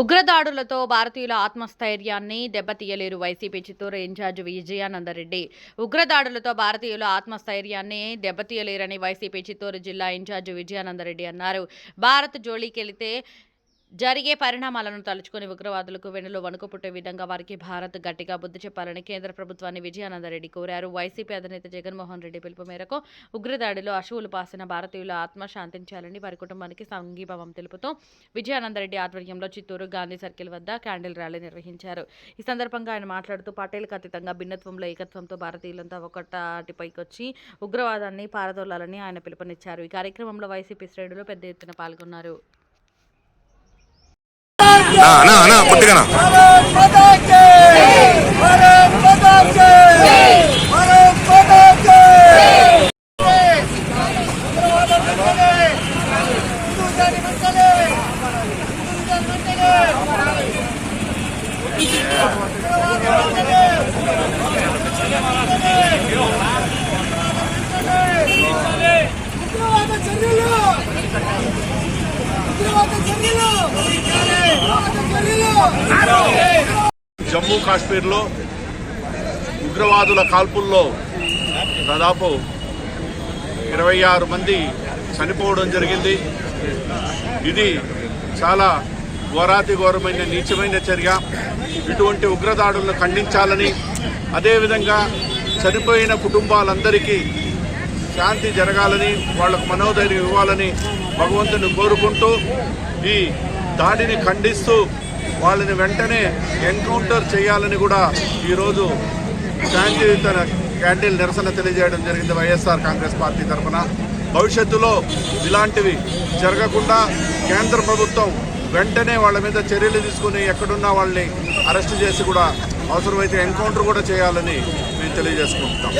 ఉగ్రదాడులతో భారతీయుల ఆత్మస్థైర్యాన్ని దెబ్బతీయలేరు వైసీపీ చిత్తూరు ఇన్ఛార్జ్ విజయానందరెడ్డి. ఉగ్రదాడులతో భారతీయుల ఆత్మస్థైర్యాన్ని దెబ్బతీయలేరని వైసీపీ చిత్తూరు జిల్లా ఇన్ఛార్జ్ విజయానందరెడ్డి అన్నారు. భారత్ జోళీకెళితే జరిగే పరిణామాలను తలుచుకుని ఉగ్రవాదులకు వెనులో వణుకుపుట్టే విధంగా వారికి భారత్ గట్టిగా బుద్ధి చెప్పాలని కేంద్ర ప్రభుత్వాన్ని విజయానందరెడ్డి కోరారు. వైసీపీ అధినేత జగన్మోహన్ రెడ్డి పిలుపు మేరకు ఉగ్రదాడిలో అశువులు పాసిన భారతీయుల ఆత్మ శాంతించాలని వారి కుటుంబానికి సంఘీభావం తెలుపుతూ విజయానందరెడ్డి ఆధ్వర్యంలో చిత్తూరు గాంధీ సర్కిల్ వద్ద క్యాండిల్ ర్యాలీ నిర్వహించారు. ఈ సందర్భంగా ఆయన మాట్లాడుతూ పటేల్కి అతీతంగా భిన్నత్వంలో ఏకత్వంతో భారతీయులంతా ఒకటాటిపైకొచ్చి ఉగ్రవాదాన్ని పారదోలాలని ఆయన పిలుపునిచ్చారు. ఈ కార్యక్రమంలో వైసీపీ శ్రేణులు పెద్ద ఎత్తున పాల్గొన్నారు. అన్నా అన్నా కొద్దిగా చర్యలు ఉగ్రవాద చర్యలు జమ్మూ కాశ్మీర్లో ఉగ్రవాదుల కాల్పుల్లో దాదాపు ఇరవై ఆరు మంది చనిపోవడం జరిగింది. ఇది చాలా ఘోరాతి ఘోరమైన నీచమైన చర్య. ఇటువంటి ఉగ్రదాడులను ఖండించాలని అదేవిధంగా చనిపోయిన కుటుంబాలందరికీ శాంతి జరగాలని వాళ్ళకు మనోధైర్యం ఇవ్వాలని భగవంతుని కోరుకుంటూ ఈ దాడిని ఖండిస్తూ వాళ్ళని వెంటనే ఎన్కౌంటర్ చేయాలని కూడా ఈరోజు శాంతియుత క్యాండిల్ నిరసన తెలియజేయడం జరిగింది వైఎస్ఆర్ కాంగ్రెస్ పార్టీ తరఫున. భవిష్యత్తులో ఇలాంటివి జరగకుండా కేంద్ర ప్రభుత్వం వెంటనే వాళ్ళ మీద చర్యలు తీసుకుని ఎక్కడున్నా వాళ్ళని అరెస్ట్ చేసి కూడా అవసరమైతే ఎన్కౌంటర్ కూడా చేయాలని మేము తెలియజేసుకుంటున్నాం.